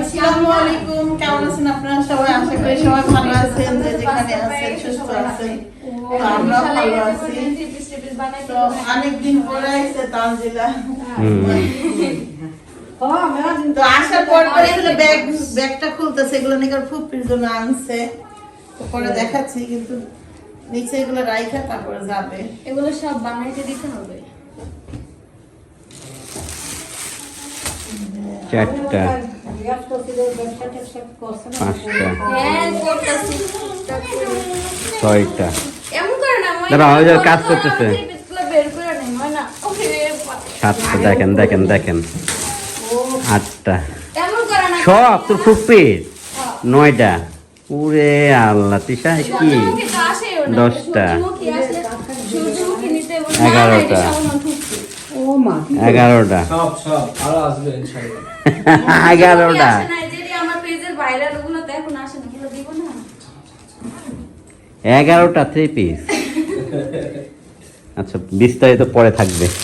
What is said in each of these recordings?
আসসালামু আলাইকুম কেমন আছেন আপনারা? সবাই আশা করি সবাই ভালো আছেন যে যেখানে আছেন সুস্থ আছেন। তো আমরাও ভালো আছি। তো অনেকদিন পরে আইছে তানজিলা। তো আসার পর পরে এগুলো ব্যাগ ব্যাগটা খুলতেছে এগুলো নাকি ফুপির জন্য আনছে। তো পরে দেখাচ্ছি কিন্তু নিচে এগুলো রাইখা তারপরে যাবে। এগুলো সব বানাইতে দিতে হবে। চারটা। ছয়টা না ওই যে কাজ করতেছে। সাতটা দেখেন দেখেন দেখেন আটটা এমন করে সব তোর ফুপির নয়টা উরে আল্লাহ তিশা কি। দশটা। এগারোটা। এগারোটা। সব সব আরও আসবে এগারোটা। এগারোটা থ্রি পিস আচ্ছা বিস্তারিত পরে থাকবে।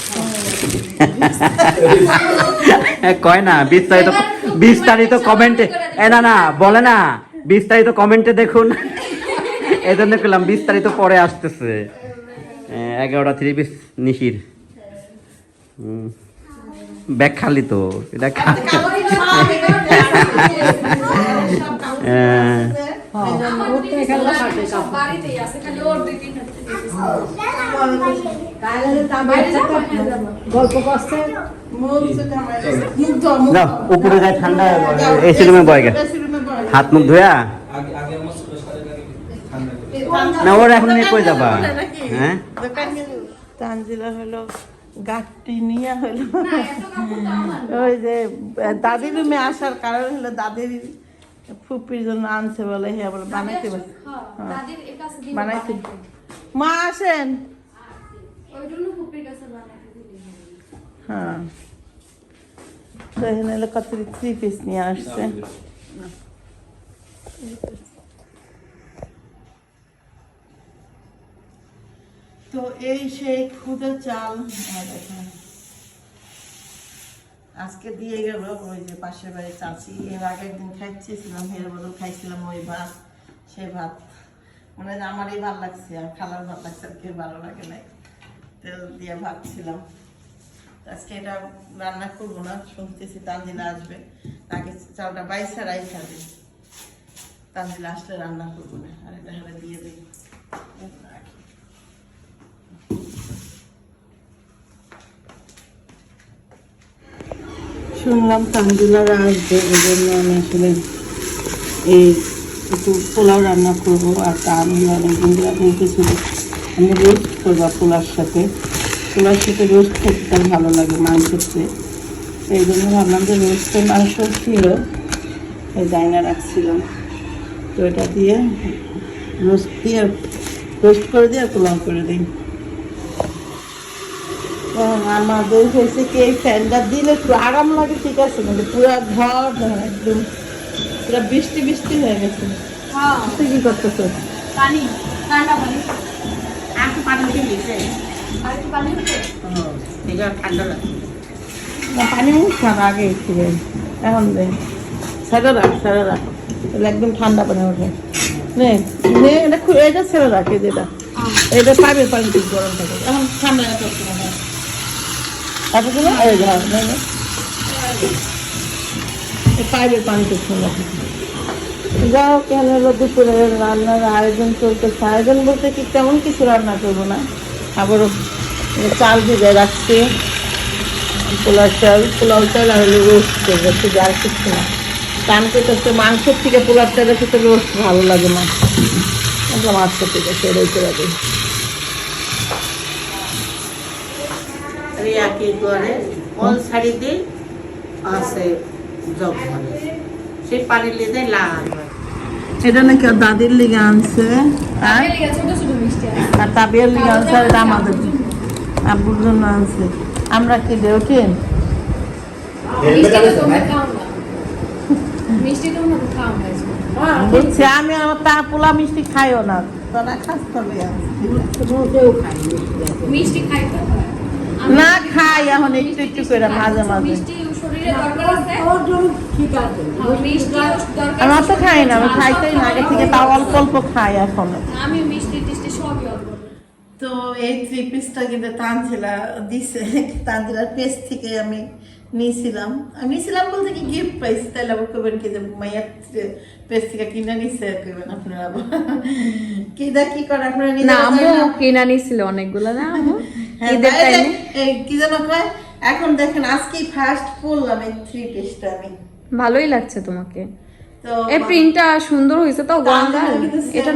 কয় না বিস্তারিত বিস্তারিত কমেন্টে এ না না বলে না বিস্তারিত কমেন্টে দেখুন। এই জন্য করলাম বিস্তারিত পরে আসতেছে। এগারোটা থ্রি পিস নিশির। ব্যাগ খালি তো এটা কাগজ হ্যাঁ। না ধোয়া। উপরে যায় ঠান্ডা এসি রুমে বয়। হাত মুখ ধোয়া? না ওর এখন নিয়ে কই যাবা? হ্যাঁ? তানজিলা হলো গাঠটি নিয়ে হলো। ওই যে দাদির রুমে আসার কারণ হলো দাদির ফুপির জন্য আনছে বলে হ্যাঁ বলে বানাইতে হ্যাঁ, বানাইতে বানাইতে। মা আসেন। হ্যাঁ। তো এখানে হলো কত থ্রি পিস নিয়ে আসছে। তো এই সেই খুদে চাল দেখেন। আজকে দিয়ে গেল ওই যে পাশের বাড়ির চাচি। এর আগে একদিন খাইছিলাম হের বদল খাইছিলাম ওই ভাত সে ভাত। মানে যে আমারই ভালো লাগছে, আর খালার ভালো লাগছে, আর কেউ ভালো লাগে নাই। তেল দিয়ে ভাত ছিলাম। আজকে এটা রান্না করব না, শুনতেছি তানজিলা আসবে। তাকে চালটা বাইসা রাই খাবে তানজিলা আসলে রান্না করব না, আর এটা হলে দিয়ে দিই। শুনলাম তানজিলারা আসবে, এই জন্য আমি আসলে এই একটু পোলাও রান্না করব আর তা আমি অনেকদিন ধরে বলতেছিল আমি রোস্ট করব পোলার সাথে। পোলার সাথে রোস্ট খেতে তার ভালো লাগে মাংসের চেয়ে। এই জন্য ভাবলাম যে রোস্টের মাংস ছিল, এই ডাইনা রাখছিলাম তো এটা দিয়ে রোস্ট দিয়ে, রোস্ট করে দিয়ে আর পোলাও করে দিই। আমাদের হয়েছে কি এই ফ্যানটা দিলে একটু আরাম লাগে? ঠিক আছে কিন্তু পুরো ঘর একদম পুরো বৃষ্টি বৃষ্টি হয়ে গেছে। হ্যাঁ, তুই কি করতেছ? পানি, ঠান্ডা পানি। পানি দিয়ে আর একটু পানি হচ্ছে? ঠান্ডা লাগে পানি আগে একটু এখন দেন। ছেড়ে রাখ ছেড়ে রাখ। তাহলে একদম ঠান্ডা পানি ওঠে নে নে এটা এটা ছেড়ে রাখ এই যেটা এটা। পাইপের পানি গরম থাকে। এখন ঠান্ডা হবে এই ধর। পাইপের পানি ঠিক ঠান্ডা থাকে যাও, কেন হলো দুপুরে রান্নার আয়োজন চলতেছে আয়োজন বলতে কি তেমন কিছু রান্না করব না? আবারও চাল ভেজে রাখছি। পোলাও চাল পোলাও চাল আর হলো রোস্ট করব। শুধু আর কিছু না। টান করতে মাংসের থেকে পোলার চালে খেতে রোস্ট ভালো লাগে না আমরা মাছ করতে করে রিয়া কি করে? কোন শাড়িতে আছে করে। এটা নাকি দাদির লিগে আনছে হ্যাঁ। আর তাবিয়ার লিগে আনছে আর এটা আমাদের। আব্বুর জন্য আনছে। আমরা কি আজকে। বুঝছি আমি আমার তা পোলা মিষ্টি খাইও না। তোরা খাস তবে মিষ্টি খাই? না খাই এখন একটু একটু করে মাঝে মাঝে। মিষ্টি শরীরে মিষ্টির দরকার আছে ওর জন্য ঠিক আছে মিষ্টি দরকার আমার তো খাই না আমি খাইতেই না আগে থেকে তাও অল্প অল্প খাই এখন। আমি মিষ্টি টিষ্টি সবই অল্প। তো এই থ্রি পিসটা কিন্তু তানজিলা দিছে তানজিলার পেজ থেকে আমি নিয়েছিলাম। আমি নিয়েছিলাম বলতে কি গিফট পাইছি তাহলে আবার করবেন কি যে মাইয়ার পেজ থেকে কিনে নিছে করবেন আপনারা কিনা কি করে আপনারা না না? কিনা নিছিল অনেকগুলো না ঈদের টাইমে কি যেন কয়? এখন দেখেন আজকেই ফার্স্ট পরলাম এই থ্রি পিসটা আমি। ভালোই লাগছে তোমাকে। এই প্রিন্টটা সুন্দর হয়েছে তো গঙ্গা এটা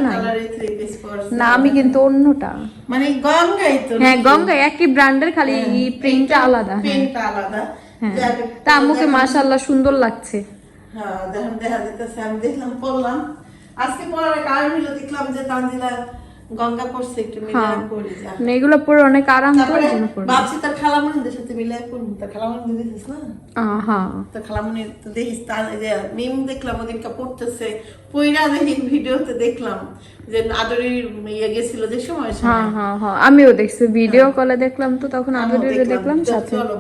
পরছে। না আমি কিন্তু অন্যটা। মানে গঙ্গাই তো হ্যাঁ? গঙ্গা একই ব্র্যান্ডের খালি প্রিন্টটা আলাদা হ্যাঁ। প্রিন্টটা আলাদা। হ্যাঁ। তা আম্মুকে মাশাআল্লাহ সুন্দর লাগছে। হ্যাঁ দেখেন দেখা যেতেছে আমি দেখলাম পড়লাম। আজকে পড়ার কারণ হলো দেখলাম যে তানজিলা গঙ্গা পড়ছে একটু হ্যাঁ। মিলিয়ে পড়ি যা। মানে এগুলো পরে অনেক আরাম তো জন্য ভাবছি তার সাথে মিলিয়ে পড়ব তার খালামণি দিয়েছিস না? হ্যাঁ। তো দেখিস তার যে মিম দেখলাম ওদিনকে পড়তেছে পইরা দেখি ভিডিওতে দেখলাম যে আদরির ইয়ে গেছিল যে সময় হ্যাঁ হ্যাঁ হ্যাঁ আমিও দেখছি ভিডিও কলে দেখলাম তো তখন আদরের দেখলাম সাথে। চলো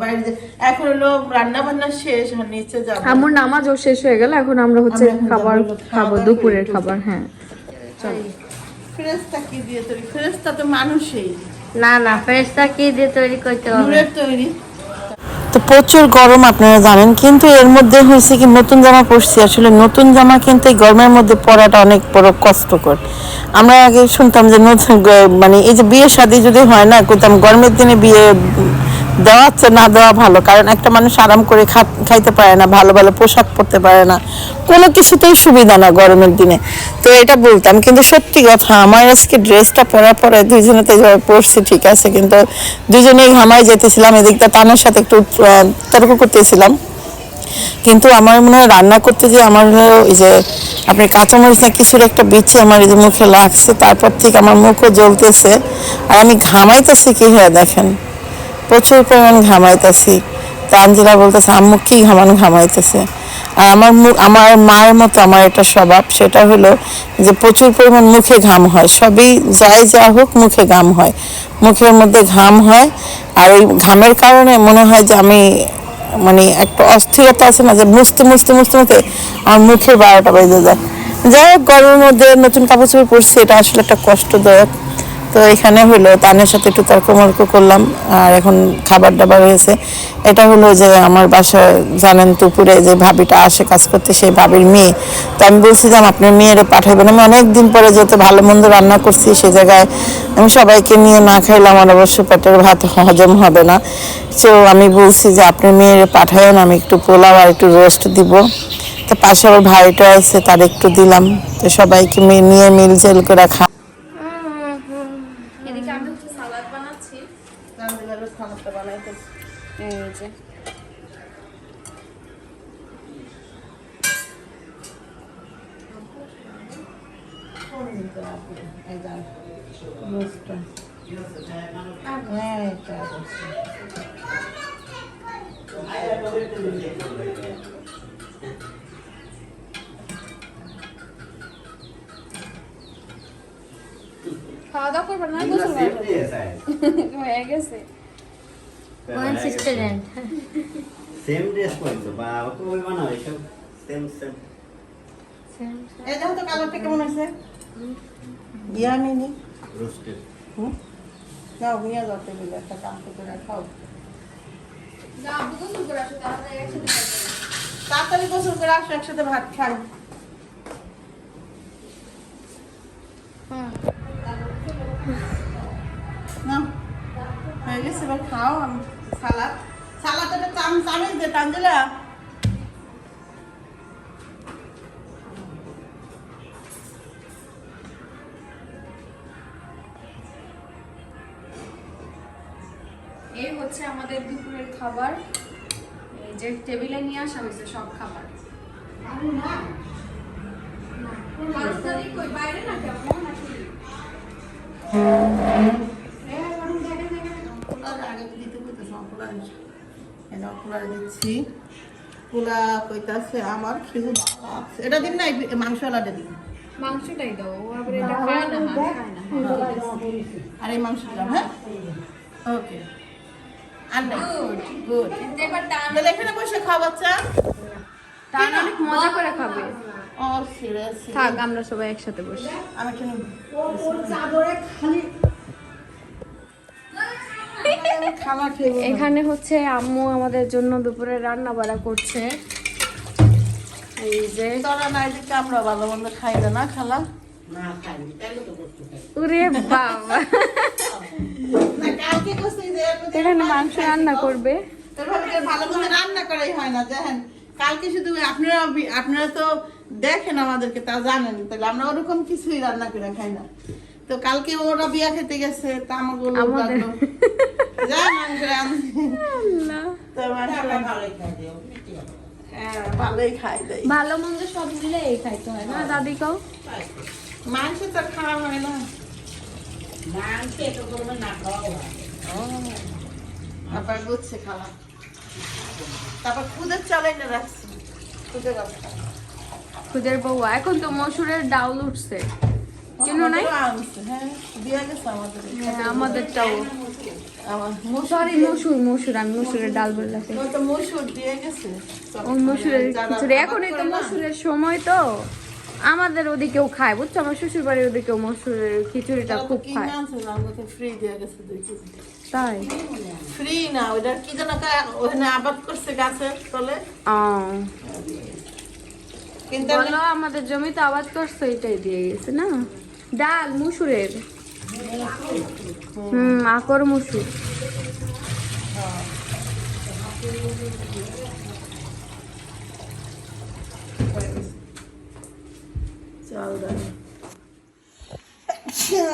এখন হলো রান্না বান্না শেষ নিচে যাব। আমার নামাজও শেষ হয়ে গেল এখন আমরা হচ্ছে খাবার খাব দুপুরের খাবার হ্যাঁ। ফেরেস্তা কি দিয়ে তৈরি? ফেরেস্তা তো মানুষই। না না ফ্রেশটা কি দিয়ে তৈরি করতে হবে? নূরের তৈরি। তো প্রচুর গরম আপনারা জানেন কিন্তু এর মধ্যে হয়েছে কি নতুন জামা পরছি। আসলে নতুন জামা কিন্তু এই গরমের মধ্যে পরাটা অনেক বড় কষ্টকর। আমরা আগে শুনতাম যে নতুন মানে এই যে বিয়ে শাদী যদি হয় না করতাম গরমের দিনে বিয়ে দেওয়া হচ্ছে না, দেওয়া ভালো। কারণ একটা মানুষ আরাম করে খাইতে পারে না, ভালো ভালো পোশাক পরতে পারে না। কোনো কিছুতেই সুবিধা না গরমের দিনে। তো এটা বলতাম, কিন্তু সত্যি কথা, আমার আজকে ড্রেসটা পরার পরে দুইজনে তো পরছি, ঠিক আছে। কিন্তু দুজনেই ঘামায় যেতেছিলাম, এদিকটা তানের সাথে একটু তর্ক করতেছিলাম। কিন্তু আমার মনে হয় রান্না করতে যে আমার এই যে, আপনি কাঁচামরিচ না, কিছুর একটা বিচি আমার এই যে মুখে লাগছে, তারপর থেকে আমার মুখও জ্বলতেছে। আর আমি ঘামাইতেছি কি হয়ে দেখেন? প্রচুর পরিমাণ ঘামাইতেছি। তা আঞ্জিলা বলতেছে, আম্মু, কি ঘামান ঘামাইতেছে? আর আমার মুখ আমার মায়ের মতো আমার এটা স্বভাব, সেটা হলো যে প্রচুর পরিমাণ মুখে ঘাম হয়। সবই যাই যা হোক মুখে ঘাম হয়। মুখের মধ্যে ঘাম হয়। আর ওই ঘামের কারণে মনে হয় যে আমি মানে একটা অস্থিরতা আছে না, যে মুছতে মুছতে মুছতে মুছতে আমার মুখের বারোটা বেজে যায়। যাই হোক, গরমের মধ্যে নতুন কাপড় চোপড় পরছি, এটা আসলে একটা কষ্টদায়ক তো এখানে হলো তানের সাথে একটু তর্কমর্ক করলাম, আর এখন খাবার দাবার হয়েছে। এটা হলো যে আমার বাসায় জানেন দুপুরে যে ভাবিটা আসে কাজ করতে, সেই ভাবির মেয়ে। তো আমি বলছিলাম আপনার মেয়েরে পাঠাবেন আমি অনেকদিন পরে যেহেতু ভালো মন্দ রান্না করছি, সে জায়গায় আমি সবাইকে নিয়ে না খাইলে আমার অবশ্য পেটের ভাত হজম হবে না। তো আমি বলছি যে, আপনার মেয়েরে পাঠাবেন আমি একটু পোলাও আর একটু রোস্ট দিব। তো পাশে আমার ভাইটা আছে, তার একটু দিলাম। তো সবাইকে নিয়ে মিলজেল করে খা হচ্ছে সালাদ বানাচ্ছি। এই যে। এই যান হ্যাঁ খাওয়া দাওয়া করবে না গোসল হয়ে গেছে। ওয়ান স্টুডেন্ট সেম ড্রেস পরছো বা কবে বানাও এসব। সেম সেম এই দেখো তো কালারটা কেমন আছে? ইয়ামিনি। রোস্টেড হুম? যাও নিয়ে যাও টেবিলে একটা কাম করে খাও। তাড়াতাড়ি গোসল করে আসো একসাথে ভাত খাই। না হয়ে গেছে এবার খাও আমি সালাদ। সালাদ একটা চাম চামিচ দে তাঞ্জলা এই হচ্ছে আমাদের দুপুরের খাবার। এই যে টেবিলে নিয়ে আসা হয়েছে সব খাবার। বাইরে না কেমন? এটা দিচ্ছি। পোলা কইতাছে আমার এটা দিন না এই মাংসওয়ালাটা দিন। মাংসটাই দাও ও আবার এটা খায় না হ্যাঁ, আর এই মাংসটা হ্যাঁ? ওকে। আর গুড তাহলে এখানে বসে খাওয়া বাচ্চা। টান অনেক মজা করে খাবে। ও থাক আমরা সবাই একসাথে বসে। আমি খালি। এখানে হচ্ছে আম্মু আমাদের জন্য দুপুরে রান্না বাড়া করছে। এই যে। তোরা নাই দিকে আমরা ভালো মন্দ খাই না খালা। বাবা। এখানে মাংস রান্না করবে। ভালো মন্দ রান্না করাই হয় না দেখেন কালকে শুধু আপনারা আপনারা তো দেখেন আমাদেরকে তা জানেন। তাহলে আমরা ওরকম কিছুই রান্না করে খাই না। তো কালকে ওরা বিয়া খেতে গেছে তা আমাকে ভালোই খাই দেয় ভালো মন্দ সব মিলে এই খাইতে হয় না দাদি মাংস তো খাওয়া হয় না। তারপর বুঝছে খাওয়া। তারপর খুদের চালাই না রাখছি। খুদে খুদের বউয়া এখন তো মসুরের ডাউল উঠছে। কেন নাই? হ্যাঁ হ্যাঁ, আমাদেরটাও। সরি মসুর মসুর আমি মসুরের ডাল মসুর দিয়ে গেছে। মসুরের খিচুড়ি। এখনই তো মসুরের সময় তো। আমাদের ওদিকেও খায় বুঝছ? আমার শ্বশুর বাড়ির ওদিকেও মসুরের খিচুড়িটা খুব খায়। ফ্রি দিয়ে গেছে তাই? ফ্রি না ওইটা কি যেন ওখানে আবাদ করছে গাছের তলে। ও। কিন্তু আমাদের জমিতে আবাদ করছে এটাই দিয়ে গেছে না? ডাল মুসুরের। হুম আকর মুসুর।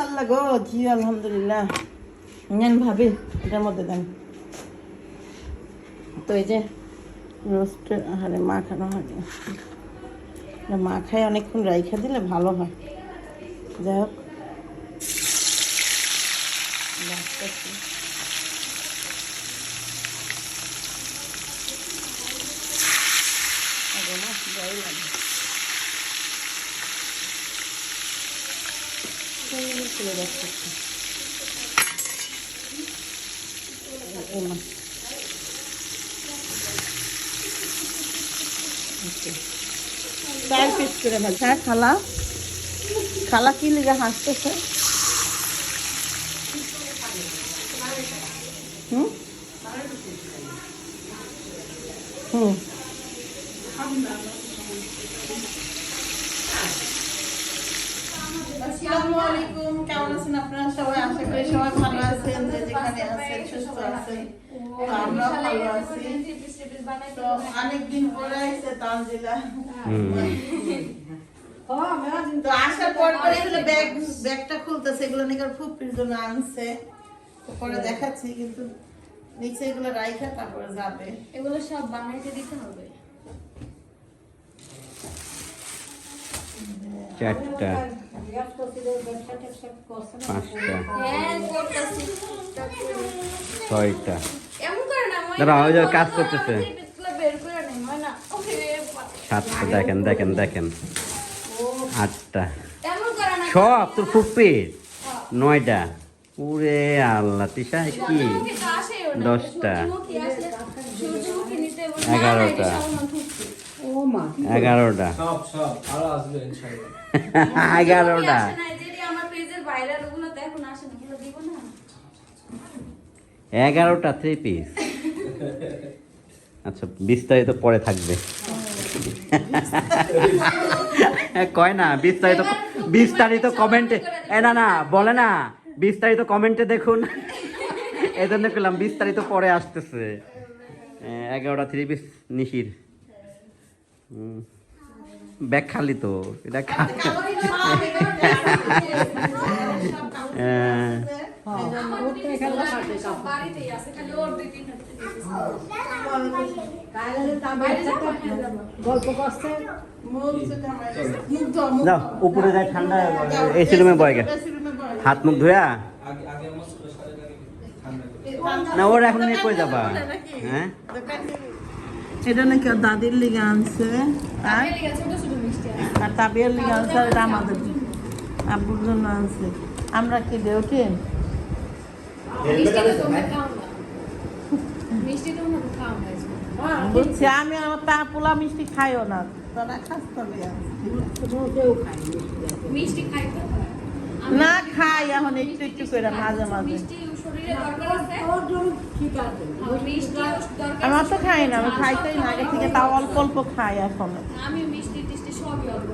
আল্লাহ গো, জি, আলহামদুলিল্লাহ। এটার মধ্যে তো এই যে মাখায় অনেকক্ষণ রাইখা দিলে ভালো হয়। যাই হোক। লাগে। যাচ্ছে মাছ। করে ভাজ হ্যাঁ খালা। খালা কি লিগে হাসতেছে? হুম। আসসালামু আলাইকুম কেমন আছেন আপনারা? সবাই আশা করি সবাই ভালো আছেন যে যেখানে আছেন সুস্থ আছেন। তো ভালো আছি। তো অনেকদিন পরে আইছে তানজিলা। তো আসার পর পরে এগুলো ব্যাগ ব্যাগটা খুলতেছে এগুলো নাকি ফুপির জন্য আনছে। পরে দেখাচ্ছি কিন্তু নিচে এগুলো রাইখা তারপরে যাবে। এগুলো সব বানাইতে দিতে হবে। চারটা। হ্যাঁ ছয়টা। এমন করে না ওই যে কাজ করতেছে। পিসগুলো বের করে নেই হয় না ওরে বাবা। সাতটা দেখেন দেখেন দেখেন। আটটা। এমন সব তোর ফুপির নয়টা। উরে আল্লাহ তিশা কি? দশটা। এগারোটা। এগারোটা এগারোটা। এগারোটা থ্রি পিস আচ্ছা বিস্তারিত পরে থাকবে কয় না বিস্তারিত বিস্তারিত কমেন্টে এ না না বলে না বিস্তারিত কমেন্টে দেখুন এই জন্য করলাম বিস্তারিত পরে আসতেছে। এগারোটা থ্রি পিস নিশির। ব্যাগ খালি তো এটা উপরে যায় ঠান্ডা এসি রুমে বয় গে। হাত মুখ ধোয়া? না ওর এখন নিয়ে কই যাবা? হ্যাঁ? এটা নাকি দাদির লিগে আনছে। আর? তাবিয়ার লিগে আনছে এটা আমাদের আব্বুর জন্য আনছে। আমরা কি দেব কি? মিষ্টি না খাই এখন একটু একটু করে মাঝে মাঝে। আমার তো খাই না আমি খাইতেই না আগে থেকে তাও অল্প অল্প খাই এখন। আমি মিষ্টি টিষ্টি সবই অল্প